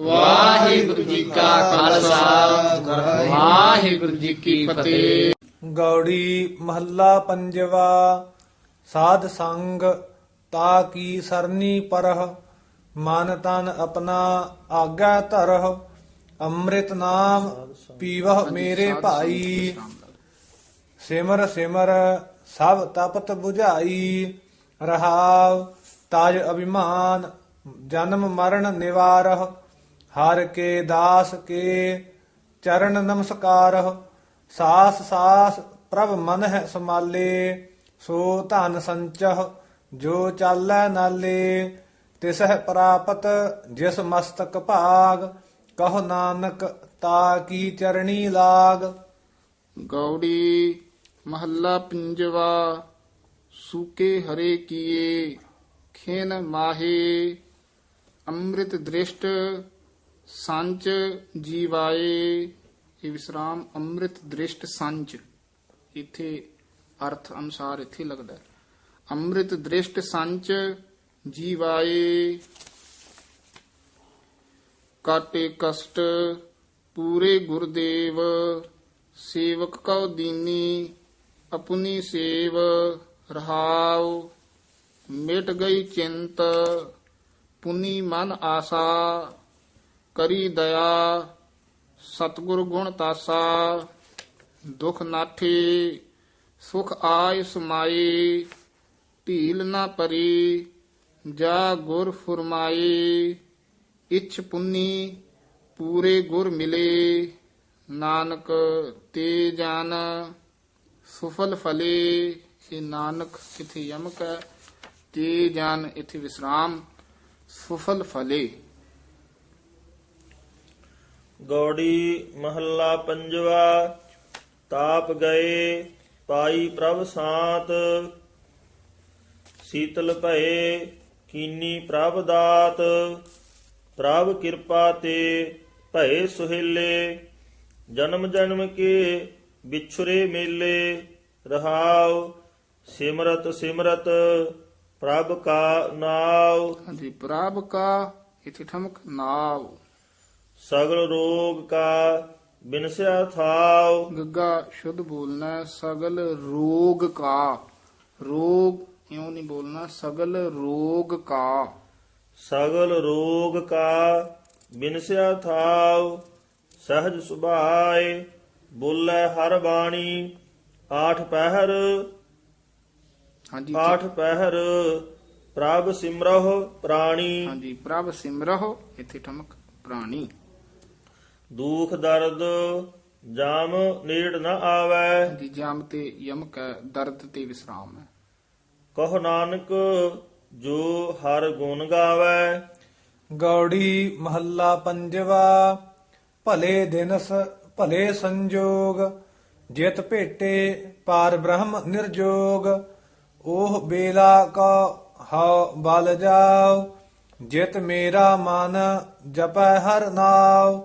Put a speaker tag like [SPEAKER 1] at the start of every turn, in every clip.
[SPEAKER 1] ਵਾਹਿਗੁਰੂ ਜੀ ਕਾ ਖਾਲਸਾ। ਵਾਹਿਗੁਰੂ ਜੀ ਕੀ ਫਤਿਹ।
[SPEAKER 2] ਗੌੜੀ ਮਹੱਲਾ ਪੰਜਵਾ। ਸਾਧ ਸੰਗ ਤਾ ਕੀ ਸਰਨੀ ਪਰਹ ਮਨ ਤਨ ਆਪਣਾ ਆਗਾ ਧਰਹ ਅੰਮ੍ਰਿਤ ਨਾਮ ਪੀਵਹ ਮੇਰੇ ਭਾਈ। ਸਿਮਰ ਸਿਮਰ ਸਭ ਤਪਤ 부ਝਾਈ ਰਹਾਵ ਤਾਜ ਅਭਿਮਾਨ ਜਨਮ ਮਰਨ ਨਿਵਾਰਹ, ਹਰ ਕੇ ਦਾਸ ਕੇ ਚਰਨ ਨਮਸਕਾਰਹ, ਸਾਸ ਸਾਸ ਪ੍ਰਭ ਮਨ ਹੈ ਸਮਾਲੇ, ਸੋ ਧਨ ਸੰਚਹ, ਜੋ ਚਾਲੈ ਨਾਲੇ, ਤਿਸਹਿ ਪ੍ਰਾਪਤ ਜਿਸ ਮਸਤਕ ਭਾਗ, ਕਹ ਨਾਨਕ ਤਾ ਕੀ ਚਰਣੀ ਲਾਗ।
[SPEAKER 1] ਗੌੜੀ ਮਹੱਲਾ ਪੰਜਵਾ, ਸੂਕੇ ਹਰੇ ਕੀਏ, ਖੇਨ ਮਾਹੇ ਅੰਮ੍ਰਿਤ ਦ੍ਰਿਸ਼ਟ ਸੰਚ ਜੀਵਾਏ ਇਹ ਵਿਸਰਾਮ ਅੰਮ੍ਰਿਤ ਦ੍ਰਿਸ਼ਟ ਸੰਚ ਇੱਥੇ ਅਰਥ ਅਨੁਸਾਰ ਇੱਥੇ ਲੱਗਦਾ ਹੈ। ਅੰਮ੍ਰਿਤ ਦ੍ਰਿਸ਼ਟ ਸੰਚ ਜੀਵਾਏ ਕਾਟੇ ਕਸ਼ਟ ਪੂਰੇ ਗੁਰਦੇਵ ਸੇਵਕ ਕਉ ਦੀਨੀ ਆਪਣੀ ਸੇਵ ਰਹਾਉ ਮਿਟ ਗਈ ਚਿੰਤ ਪੁਨੀ ਮਨ ਆਸਾ, ਕਰੀ ਦਇਆ, ਸਤਿਗੁਰ ਗੁਣ ਤਾਸਾ, ਦੁਖ ਨਾਠੇ, ਸੁਖ ਆਇ ਸਮਾਈ, ਢੀਲ ਨਾ ਪਰੀ, ਜਾ ਗੁਰ ਫੁਰਮਾਈ, ਇਛ ਪੁੰਨੀ, ਪੂਰੇ ਗੁਰ ਮਿਲੇ, ਨਾਨਕ ਤੇ ਜਾਨ, ਸੁਫਲ ਫਲੇ ਇਹ ਨਾਨਕ, ਇਥੇ ਯਮਕ ਹੈ ਤੇ ਜਾਨ, ਇਥੇ ਵਿਸਰਾਮ। ਸੁਫਲ ਫਲੇ
[SPEAKER 3] ਗੌੜੀ ਮਹੱਲਾ ਪੰਜਵਾ, ਤਾਪ ਗਏ, ਪਾਈ ਪ੍ਰਭ ਸਾਤ, ਸੀਤਲ ਭਏ, ਕੀਨੀ ਪ੍ਰਭ ਦਾਤ, ਪ੍ਰਭ ਕਿਰਪਾ ਤੇ ਭਏ ਸੁਹੇਲੇ, ਜਨਮ ਜਨਮ ਕੇ ਵਿਛੁਰੇ ਮੇਲੇ, ਰਹਾਉ ਸਿਮਰਤ ਸਿਮਰਤ ਪ੍ਰਭ ਕਾ ਨਾਉ।
[SPEAKER 1] ਹਾਂਜੀ ਪ੍ਰਭ ਕਾ ਇਥੇ ਠਮਕ ਨਾਵ
[SPEAKER 3] ਸਗਲ ਰੋਗ ਕਾ ਬਿਨਸਿਆ ਥਾਉ।
[SPEAKER 1] ਗੱਗਾ ਸ਼ੁੱਧ ਬੋਲਣਾ ਹੈ, ਸਗਲ ਰੋਗ ਕਾ। ਰੋਗ ਇਉਂ ਨਹੀਂ ਬੋਲਣਾ? ਸਗਲ ਰੋਗ ਕਾ।
[SPEAKER 3] ਸਗਲ ਰੋਗ ਕਾ ਬਿਨਸਿਆ ਥਾਉ। ਸਹਜ ਸੁਭਾਏ ਬੋਲੇ ਹਰ ਬਾਣੀ ਆਠ ਪਹਿਰ।
[SPEAKER 1] ਹਾਂਜੀ
[SPEAKER 3] ਆਠ ਪਹਿਰ ਪ੍ਰਭ ਸਿਮਰਹੁ ਪ੍ਰਾਣੀ।
[SPEAKER 1] ਹਾਂਜੀ ਪ੍ਰਭ ਸਿਮਰਹੁ ਇਥੇ ਠਮਕ ਪ੍ਰਾਣੀ।
[SPEAKER 3] ਦੁਖ ਦਰਦ ਜਾਮ ਨੇੜ ਨ ਆਵੈ।
[SPEAKER 1] ਹਾਂਜੀ ਜਾਮ ਤੇ ਯਮਕ ਹੈ ਦਰਦ ਤੇ ਵਿਸਰਾਮ ਹੈ।
[SPEAKER 3] ਕਹੋ ਨਾਨਕ ਜੋ ਹਰ ਗੁਣ ਗਾਵੈ।
[SPEAKER 2] ਗੌੜੀ ਮਹੱਲਾ ਪੰਜਵਾ ਭਲੇ ਦਿਨਸ ਭਲੇ ਸੰਜੋਗ। ਜਿਤ ਭੇਟੇ ਪਾਰ ਬ੍ਰਹਮ ਨਿਰਜੋਗ। ਉਹ ਬੇਲਾ ਕਾ ਹਉ ਬਲ ਜਾਉ, ਜਿਤ ਮੇਰਾ ਮਨ ਜਪੈ ਹਰ ਨਾਉ,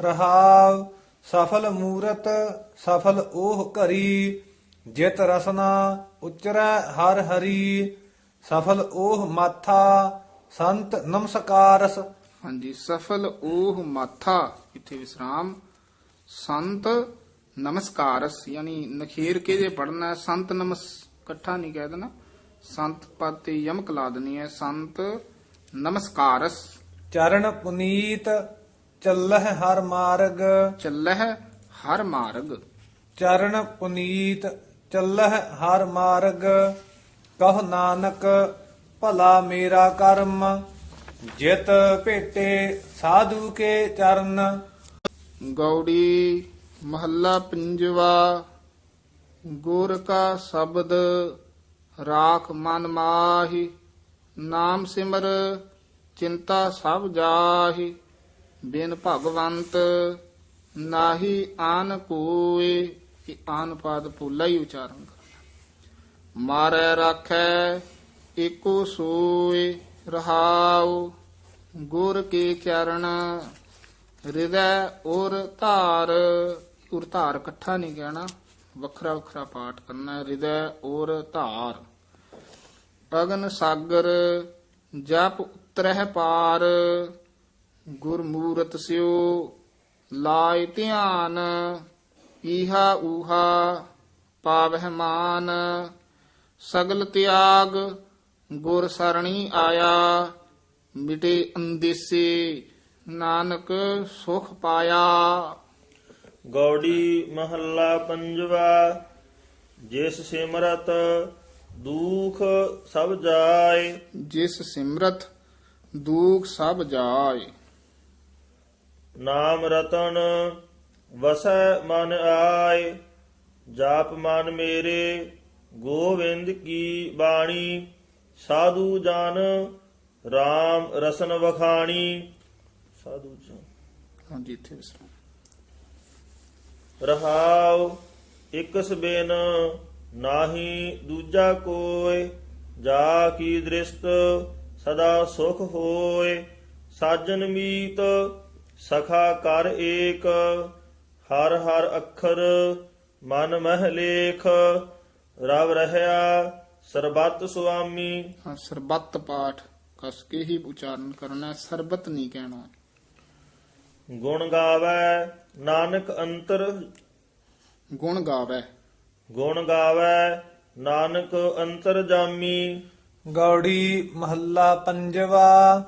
[SPEAKER 2] ਰਹਾਉ, ਸਫਲ ਮੂਰਤ ਸਫਲ ਉਹ ਘਰੀ, ਜਿਤ ਰਸਨਾ ਉਚਰੈ ਹਰ ਹਰੀ, ਸਫਲ ਉਹ ਮਾਥਾ ਸੰਤ ਨਮਸਕਾਰਸ।
[SPEAKER 1] ਹਾਂਜੀ, ਸਫਲ ਉਹ ਮਾਥਾ, ਇਥੇ ਵਿਸਰਾਮ, ਸੰਤ ਨਮਸਕਾਰਸ, ਯਾਨੀ ਨਖੇਰ ਕੇ ਜੇ ਪੜਨਾ ਸੰਤ ਨਮਸ ਇਕੱਠਾ ਨਹੀਂ ਕਹਿ ਦੇਣਾ। ਸੰਤ ਪਦ ਤੇ ਯਮਕ ਲਾ ਦੇਣੀ ਹੈ। ਸੰਤ ਨਮਸਕਾਰਸ।
[SPEAKER 2] ਚਰਨ ਪੁਨੀਤ ਚੱਲਹਿ ਹਰ ਮਾਰਗ।
[SPEAKER 1] ਚੱਲਹਿ ਹਰ ਮਾਰਗ।
[SPEAKER 2] ਚਰਨ ਪੁਨੀਤ ਚੱਲਹਿ ਹਰ ਮਾਰਗ। ਕਹ ਨਾਨਕ ਭਲਾ ਮੇਰਾ ਕਰਮ। ਜਿਤ ਭੇਟੇ ਸਾਧੂ ਕੇ ਚਰਨ।
[SPEAKER 1] ਗੌੜੀ ਮਹੱਲਾ ਪੰਜਵਾ। ਗੁਰ ਕਾ ਸ਼ਬਦ ਰਾਖ ਮਨ ਮਾਹੀ, ਨਾਮ ਸਿਮਰ ਚਿੰਤਾ ਸਭ ਜਾਹੀ, ਬਿਨ ਭਗਵੰਤ ਨਾਹੀ ਆਨ ਕੋਏ, ਇਹ ਆਨ ਪਾਦ ਭੁੱਲਾ ਹੀ ਉਚਾਰਨ ਕਰਨਾ। ਮਾਰੈ ਰਾਖੈ ਏਕੋ ਸੋਏ ਰਹਾਉ, ਗੁਰ ਕੇ ਚਰਨ ਹਿਰਦੈ ਔਰ ਧਾਰ। ਉਰ ਧਾਰ ਇਕੱਠਾ ਨਹੀਂ ਕਹਿਣਾ। ਵੱਖਰਾ ਵੱਖਰਾ ਪਾਠ ਕਰਨਾ ਹੈ, ਹਿਰਦੈ ਔਰ ਧਾਰ। ਅਗਨ ਸਾਗਰ, ਜਪ ਉਤਰਹਿ ਪਾਰ, ਗੁਰਮੂਰਤ ਸਿਓ ਲਾਇ ਧਿਆਨ, ਈਹਾ ਊਹਾ ਪਾਵਹਿ ਮਾਨ। ਸਗਲ ਤਿਆਗ, ਗੁਰ ਸਰਣੀ ਆਇਆ, ਮਿਟੇ ਅੰਦੇਸੇ ਨਾਨਕ ਸੁਖ ਪਾਇਆ।
[SPEAKER 3] ਗੌੜੀ ਮਹੱਲਾ ਪੰਜਵਾ ਜਿਸ ਸਿਮਰਤ ਦੁਖ ਸਭ ਜਾਏ।
[SPEAKER 1] ਜਿਸ ਸਿਮਰਤ ਦੁਖ ਸਭ ਜਾਏ।
[SPEAKER 3] ਨਾਮ ਰਤਨ ਵਸੈ ਮਨ ਆਏ ਜਾਪ ਮਨ ਮੇਰੇ ਗੋਵਿੰਦ ਕੀ ਬਾਣੀ ਸਾਧੂ ਜਨ RAM ਰਸਨ ਵਖਾਣੀ। ਸਾਧੂ ਜਨ।
[SPEAKER 1] ਹਾਂਜੀ ਇੱਥੇ ਵਿਸਰਾਮ
[SPEAKER 3] ਰਹਾਉ ਇਕਸ ਬਿਨ ਨਾਹੀ ਦੂਜਾ ਕੋਇ ਜਾ ਕੀ ਦ੍ਰਿਸ਼ਟ ਸਦਾ ਸੁਖ ਹੋਏ ਸਾਜਨ ਮੀਤ ਸਖਾ ਕਰ ਏਕ ਹਰ ਹਰ ਅੱਖਰ ਮਨ ਮਹਿ ਲੇਖ ਰਵ ਰਹਿਆ ਸਰਬੱਤ ਸੁਆਮੀ।
[SPEAKER 1] ਹਾਂ, ਸਰਬੱਤ ਪਾਠ ਕਸ ਕੇ ਹੀ ਉਚਾਰਨ ਕਰਨਾ ਸਰਬਤ ਨਹੀਂ ਕਹਿਣਾ।
[SPEAKER 3] ਗੁਣ ਗਾਵੈ ਨਾਨਕ ਅੰਤਰ
[SPEAKER 1] ਗੁਣ ਗਾਵੇ।
[SPEAKER 3] ਗੁਣ ਗਾਵੈ ਨਾਨਕ ਅੰਤਰ ਜਾਮੀ।
[SPEAKER 2] ਗੌੜੀ ਮਹੱਲਾ ਪੰਜਵਾ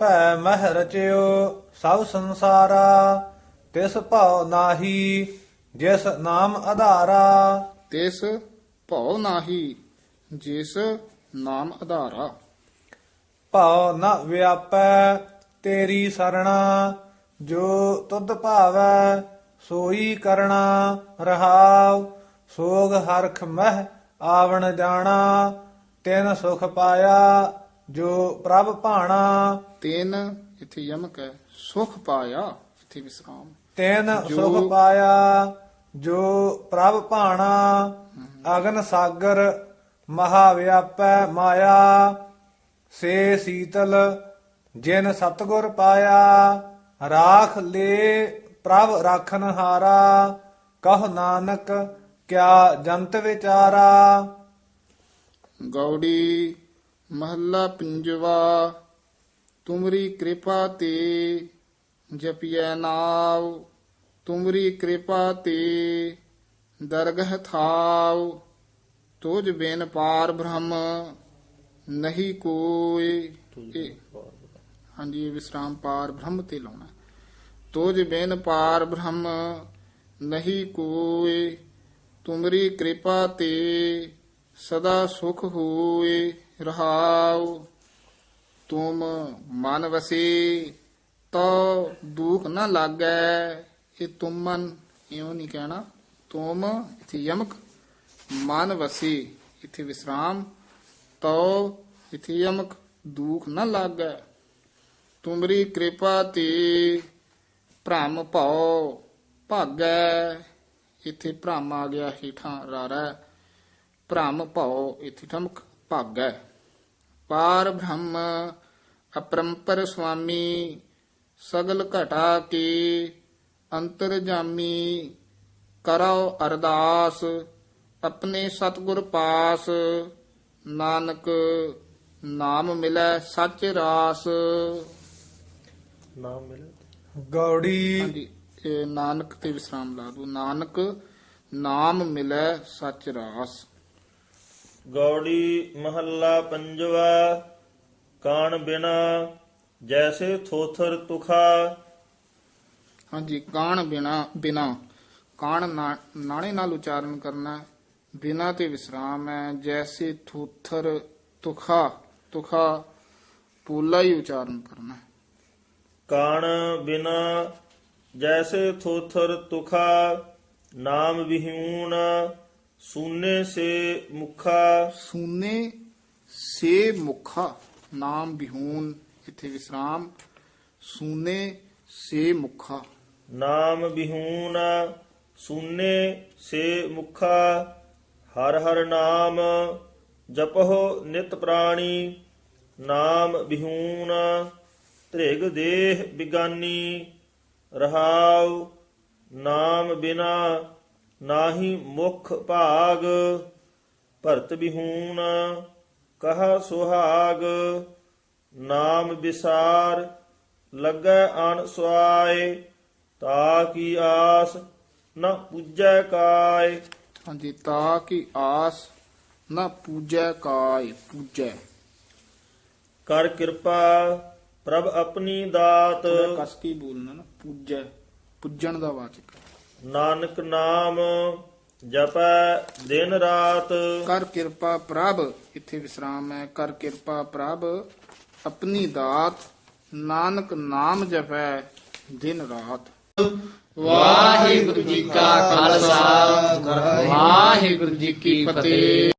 [SPEAKER 2] ਭੈ ਮਹਿ ਰਚਿਓ ਸਭ ਸੰਸਾਰਾ। ਤਿਸ ਭਉ ਨਾਹੀ ਜਿਸ ਨਾਮ ਆਧਾਰਾ
[SPEAKER 1] ਤਿਸ ਭਉ ਨਾਹੀ ਜਿਸ ਨਾਮ ਆਧਾਰਾ
[SPEAKER 2] ਭਉ ਨ ਵਿਆਪੈ ਤੇਰੀ ਸਰਣਾ। ਜੋ ਤੁਧ ਭਾਵੈ ਸੋਈ ਕਰਣਾ ਰਹਾਉ। ਸੋਗ ਹਰਖ ਮਹਿ ਆਵਣ ਜਾਣਾ ਤਿਨ ਸੁਖ ਪਾਇਆ ਜੋ ਪ੍ਰਭ ਭਾਣਾ।
[SPEAKER 1] ਤੈਨ ਇੱਥੇ ਯਮਕ ਹੈ ਸੁਖ ਪਾਇਆ ਇੱਥੇ ਵਿਸਰਾਮ।
[SPEAKER 2] ਤੈਨ ਸੁਖ ਪਾਇਆ ਜੋ ਪ੍ਰਭ ਭਾਣਾ ਅਗਨ ਸਾਗਰ ਮਹਾ ਵਿਆਪੈ ਮਾਇਆ। ਸੇ ਸੀਤਲ ਜਿਨ ਸਤਗੁਰ ਪਾਇਆ ਰਾਖ ਲੈ ਪ੍ਰਭ ਰਾਖਨ ਹਾਰਾ ਕਹ ਨਾਨਕ ਕਿਆ ਜੰਤ ਵਿਚਾਰਾ।
[SPEAKER 1] ਗੌੜੀ ਮਹੱਲਾ ਪੰਜਵਾ ਤੁਮਰੀ ਕਿਰਪਾ ਤੇ ਜਪਿਐ ਨਾਉ ਤੁਮਰੀ ਕਿਰਪਾ ਤੇ ਦਰਗਹ ਥਾਉ। ਤੁਝ ਬਿਨ ਪਾਰ ਬ੍ਰਹਮ ਨਹੀਂ ਕੋਈ। ਹਾਂਜੀ ਇਹ ਵਿਸਰਾਮ ਪਾਰ ਬ੍ਰਹਮ ਤੇ ਲਾਉਣਾ। ਤੁਝ ਬਿਨ ਪਾਰ ਬ੍ਰਹਮ ਨਹੀਂ ਕੋਈ ਤੁਮਰੀ ਕਿਰਪਾ ਤੇ ਸਦਾ ਸੁਖ ਹੋਏ ਰਹਾਉ। ਤੁਮ ਮਨ ਵਸੇ ਤੋ ਦੁਖ ਨਾ ਲਾਗੈ, ਇਹ ਤੁਮ ਮਨ ਇਉਂ ਨਹੀਂ ਕਹਿਣਾ। ਤੁਮ ਇਥੇ ਯਮਕ, ਮਨ ਵਸੇ, ਇਥੇ ਵਿਸਰਾਮ। ਤੋ ਇਥੇ ਯਮਕ, ਦੁਖ ਨਾ ਲਾਗੈ। ਤੁਮਰੀ ਕਿਰਪਾ ਤੇ ਭ੍ਰਮ ਭਉ ਭਾਗੈ। ਇਥੇ ਭ੍ਰਮ ਆ ਗਿਆ ਹੀਠਾਂ ਰਾਰੈ। ਭ੍ਰਮ ਭਉ ਇਥੇ ਠਮਕ ਭਾਗੈ। ਪਾਰ ਬ੍ਰਹਮ ਅਪਰੰਪਰ ਸੁਆਮੀ, ਸਗਲ ਘਟਾ ਕੇ ਅੰਤਰ ਜਾਮੀ ਕਰੋ ਅਰਦਾਸ, ਆਪਣੇ ਸਤਿਗੁਰ ਪਾਸ, ਨਾਨਕ ਨਾਮ ਮਿਲੈ ਸੱਚ ਰਾਸ।
[SPEAKER 3] ਨਾਮ ਮਿਲੇ?
[SPEAKER 2] ਗੌੜੀ।
[SPEAKER 1] ਹਾਂਜੀ ਇਹ ਨਾਨਕ ਤੇ ਵਿਸਰਾਮ ਲਾ ਦੋ ਨਾਨਕ ਨਾਮ ਮਿਲੈ ਸੱਚ ਰਾਸ।
[SPEAKER 3] ਗੌੜੀ ਮਹੱਲਾ ਪੰਜਵਾ ਕਾਣ ਬਿਨਾ ਜੈਸੇ ਥੋਥਰ ਤੁਖਾ।
[SPEAKER 1] ਹਾਂਜੀ ਕਾਣ ਬਿਨਾ ਬਿਨਾ। ਕਾਣ ਨਾ- ਨਾਣੇ ਨਾਲ ਉਚਾਰਨ ਕਰਨਾ। ਬਿਨਾ ਤੇ ਵਿਸਰਾਮ ਹੈ ਜੈਸੇ ਥੂਥਰ ਤੁਖਾ ਤੁਖਾ ਪੂਲਾ ਹੀ ਉਚਾਰਨ ਕਰਨਾ।
[SPEAKER 3] ਕਾਣ ਬਿਨਾ ਜੈਸੇ ਥੋਥਰ ਤੁਖਾ ਨਾਮ ਵਿਹੂਨ ਸੂਨੇ ਸੇ ਮੁਖਾ।
[SPEAKER 1] ਸੂਨੇ ਸੇ ਮੁਖਾ ਨਾਮ ਬਿਹੂਨ ਇੱਥੇ ਵਿਸਰਾਮ। ਸੂਨੇ ਸੇ ਮੁਖਾ।
[SPEAKER 3] ਨਾਮ ਵਿਹੂਨ ਸੂਨੇ ਸੇ ਮੁਖਾ ਹਰ ਹਰ ਨਾਮ ਜਪਹੁ ਨਿਤ ਪ੍ਰਾਣੀ। ਨਾਮ ਵਿਹੂਨ ਧ੍ਰਿਗ ਦੇਹ ਬਿਗਾਨੀ ਰਹਾਉ ਨਾਮ ਬਿਨਾ ਨਾਹੀ ਮੁਖ ਭਾਗ ਭਰਤ ਬਿਹੂਨ ਕਹਾ ਸੁਹਾਗ ਨਾਮ ਵਿਸਾਰ ਲੱਗੈ ਅਨ ਸੁਆਏ ਤਾ ਕੀ ਆਸ ਨ ਪੁੱਜੈ ਕਾਇ
[SPEAKER 1] ਹਾਂਜੀ ਤਾ ਕੀ ਆਸ ਨਾ ਪੂਜੈ ਕਾਇ ਪੂਜੈ।
[SPEAKER 3] ਕਰ ਕਿਰਪਾ ਪ੍ਰਭ ਆਪਣੀ ਦਾਤ।
[SPEAKER 1] ਕਸ ਕੇ ਬੋਲਣਾ ਨਾ ਪੂਜੈ ਪੁੱਜਣ ਦਾ ਵਾਚਕ।
[SPEAKER 3] ਨਾਨਕ ਨਾਮ ਜਪੈ ਦਿਨ ਰਾਤ।
[SPEAKER 1] ਕਰ ਕਿਰਪਾ ਪ੍ਰਭ ਇੱਥੇ ਵਿਸਰਾਮ ਹੈ ਕਰ ਕਿਰਪਾ ਪ੍ਰਭ ਆਪਣੀ ਦਾਤ ਨਾਨਕ ਨਾਮ ਜਪੈ ਦਿਨ ਰਾਤ।
[SPEAKER 4] ਵਾਹਿਗੁਰੂ ਜੀ ਕਾ ਖਾਲਸਾ ਵਾਹਿਗੁਰੂ ਜੀ ਕੀ ਫਤਿਹ।